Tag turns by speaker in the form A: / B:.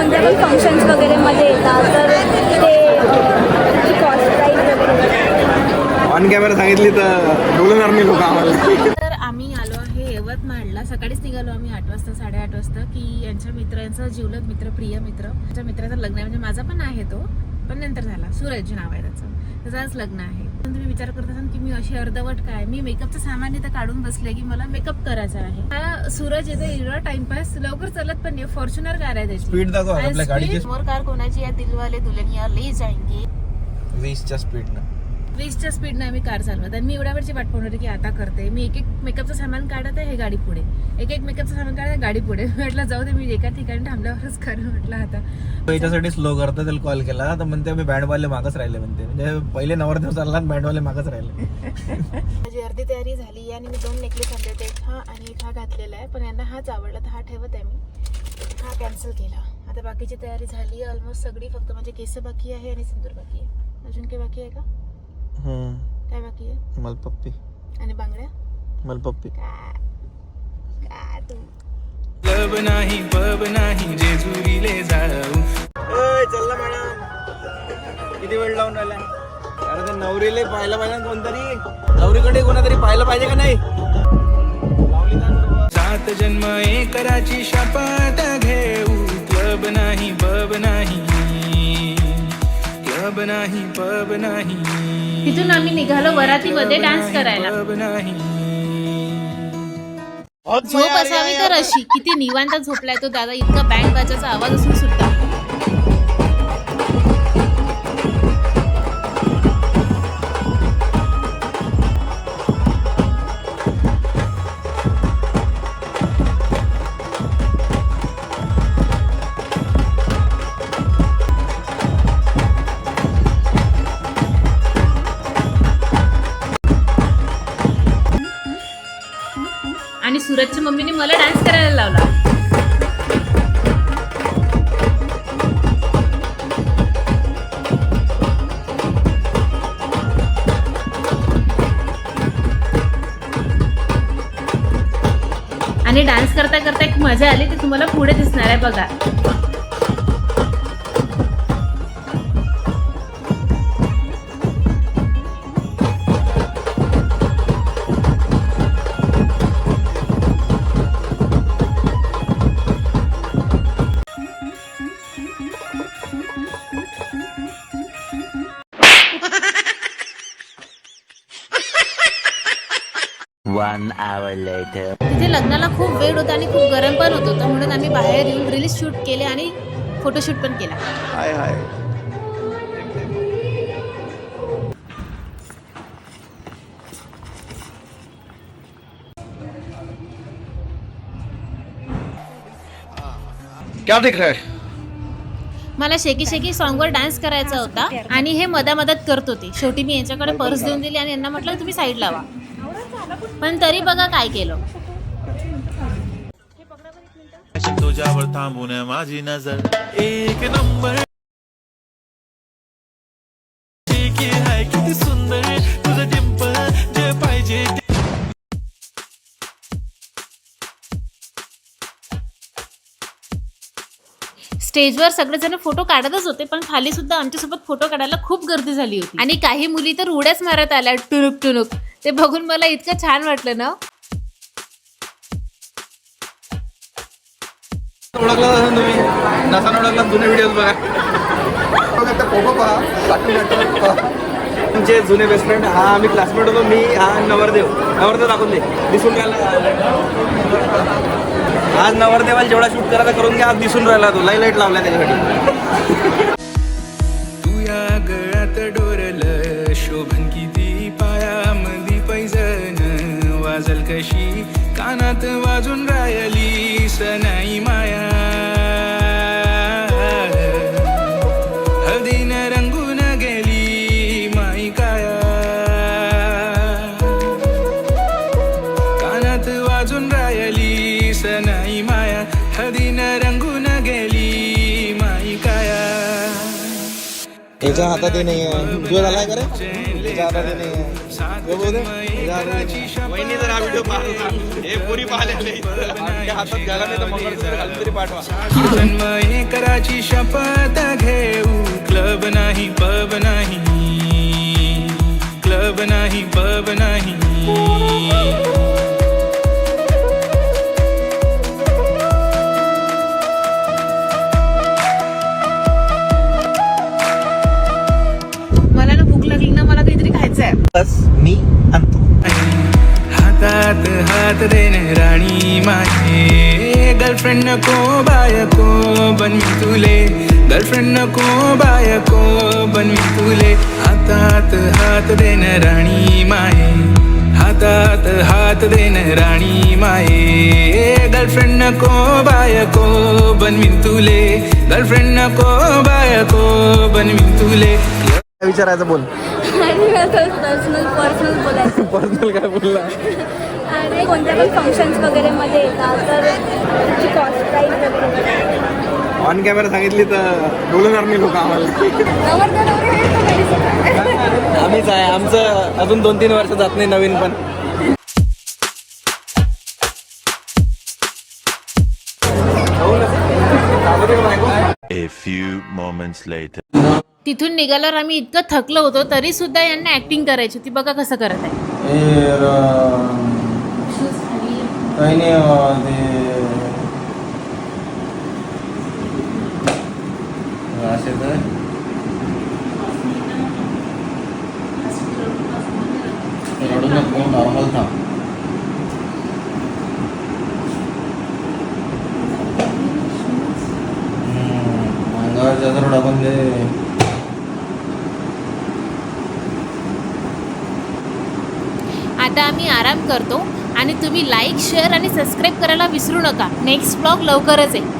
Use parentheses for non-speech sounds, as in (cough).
A: कोणत्या पण फंक्शन्स वगैरेमध्ये येतात तर ते कॉस्ट वगैरे.
B: ऑन कॅमेरा सांगितली तर बोलणार नाही लोक आम्हाला.
C: तर आम्ही आलो आहे यवतमाळला सकाळीच निघालो आम्ही आठ वाजता साडेआठ वाजता की यांच्या मित्रांचा जिवलग मित्र प्रिय मित्र. त्यांच्या मित्राचं लग्न आहे म्हणजे माझा पण आहे तो पण नंतर झाला. सूरज नाव आहे त्याचं. त्याचं आज लग्न आहे. विचार करत असाल की मी अशी अर्धवट काय? मी मेकअपचं सामान इथं काढून बसले की मला मेकअप करायचा आहे. हा सूरज येतो एवढा टाइमपास लवकर चालत पण नाही. फॉर्च्युनर कार आहे त्याची.
B: स्पीड दाखव आपल्या गाडीची.
C: समोर कार कोणाची आहे? दिलवाले दुल्हनिया ले जाएंगे
B: वीसच्या स्पीडनं
C: वीसच्या स्पीडने आम्ही कार चालवत. आणि मी एवढ्या वेळची वाट पाहणार की आता करते. मी एक एक मेकअपचं सामान काढत आहे हे गाडी पुढे. एक एक मेकअपचं सामान काढत आहे गाडी पुढे. (laughs) म्हटलं जाऊ दे मी एका ठिकाणी थांबल्यावरच करू म्हटलं आता.
B: याच्यासाठी स्लो करता त्याला कॉल केला. तर म्हणते मी बँडवाले मागच राहिले म्हणते. म्हणजे पहिले नवरदेव चालला बँडवाले मागच राहिले. (laughs)
C: माझी अर्धी तयारी झाली आणि मी दोन नेकलेस आणले होते. हा आणि हा घातलेला आहे. पण यांना हाच आवडला तर हा ठेवत आहे मी. हा कॅन्सल केला. आता बाकीची तयारी झाली. ऑलमोस्ट सगळी फक्त माझे केस बाकी आहे आणि सिंदूर बाकी आहे. अजून काही बाकी आहे का? काय बाकी आहे?
B: मलपप्पी.
C: आणि बांगड्या?
B: मलपप्पी.
C: काय? काय तू
D: लब नाही पब नाही जेजुरीले जाऊ.
B: चल ना मॅडम. किती वेळ लावून राहिला? अरे ते नवरीले पाहायला पाहिजे ना कोणतरी. नवरीकडे कोणातरी पाहायला पाहिजे का नाही? लावली ना बरोबर.
D: सात जन्म एकराची शपथ घेऊ. क्लब नाही पब नाही क्लब नाही पब नाही.
C: तिथून आम्ही निघालो वरातीमध्ये डान्स करायला.
D: पब नाही.
C: झोप असावी तर अशी. किती निवांत झोपलाय तो दादा. इतका बँड बाजाचा आवाज असून सुद्धा. सूरजच्या मम्मीने मला डान्स करायला लावला. आणि डान्स करता करता एक मजा आली ती तुम्हाला पुढे दिसणार आहे बघा.
E: One hour later.
C: तिथे लग्नाला खूप वेळ होता आणि खूप गरम पण होत होतं म्हणून आम्ही बाहेर येऊन रील्स शूट केले आणि फोटोशूट पण केला.
B: हाय हाय. क्या दिख रहा है?
C: मला शेकी शेकी सॉन्गवर डान्स करायचा होता आणि हे मधामधात करत होते. शेवटी मी यांच्याकडे पर्स देऊन दिली आणि यांना म्हटलं तुम्ही साईड लावा. पण तरी बघा काय केलं.
F: तुझ्यावर थांबून माझी नजर. एक नंबर. किती सुंदर तुझं डिंपल जे पाहिजे
C: स्टेजवर सगळेजण फोटो काढतच होते पण खाली सुद्धा आमच्यासोबत फोटो काढायला खूप गर्दी झाली होती. आणि काही मुली तर उड्याच मारत आल्या टुनुक टुनुक. ते बघून मला इतकं छान वाटलं ना.
B: ओळखला असेल तुम्ही? नसा ओळखला जुने व्हिडिओ बघा. बघा फोटो पहा तुमचे जुने बेस्ट फ्रेंड हा आम्ही क्लासमेट होतो मी हा नवरदेव. नवरदेव दाखवून दे. दिसून राहिला. आज नवरदेवाला जेवढा शूट करायचा करून घ्या आज दिसून राहिला तो. लाइट लावला त्याच्यासाठी.
D: कानात वाजून राहिली सनाई माया. हळदीन
B: त्याच्या हातात हे नाही आहे तुझ्या झालाय का रे त्याच्या हातात हे नाही आहे बघू दे. त्याच्या हातात हे नाही आहे. वहिनी जर हा व्हिडिओ पाहत होता हे पुरी पाहिले हातात घाला नाही तर मंगळसूत्र घालून तरी पाठवा.
D: जन्म एकराची शपथ घेऊ. क्लब नाही
B: मी आणतो.
D: हातात हात देणे राणी माये गर्लफ्रेंड नको बायको बन मी तुले. गर्लफ्रेंड नको बायको बन मी तुले. हातात हात देणे राणी माये. हातात हात देणे राणी माये. गर्लफ्रेंड नको बायको बन मी तुले. गर्लफ्रेंड नको बायको बन मी तुले.
B: काय विचारायचं बोल.
A: आणि पर्सनल पर्सनल बोलायचं (laughs)
B: पर्सनल काय बोलला
A: आणि कोणत्या पण फंक्शन्स वगैरे मध्ये येतात तर त्याची कॉस्ट प्राईस वगैरे
B: ऑन कॅमेरा सांगितली तर बोलणार नाही लोक आम्हाला? आम्हीच आहे आमचं अजून दोन तीन वर्ष जात नाही नवीन पण
E: A few moments later.
C: तिथून निघाल्यावर आम्ही इतकं थकलो होतो तरी सुद्धा यांना ऍक्टिंग करायची ती बघा कसं करत आहे.
B: काही नाही ते असे तर. रडू नको नॉर्मल थांब.
C: आता आम्ही आराम करतो आणि तुम्ही लाईक शेअर आणि सबस्क्राईब करायला विसरू नका. नेक्स्ट ब्लॉग लवकरच आहे.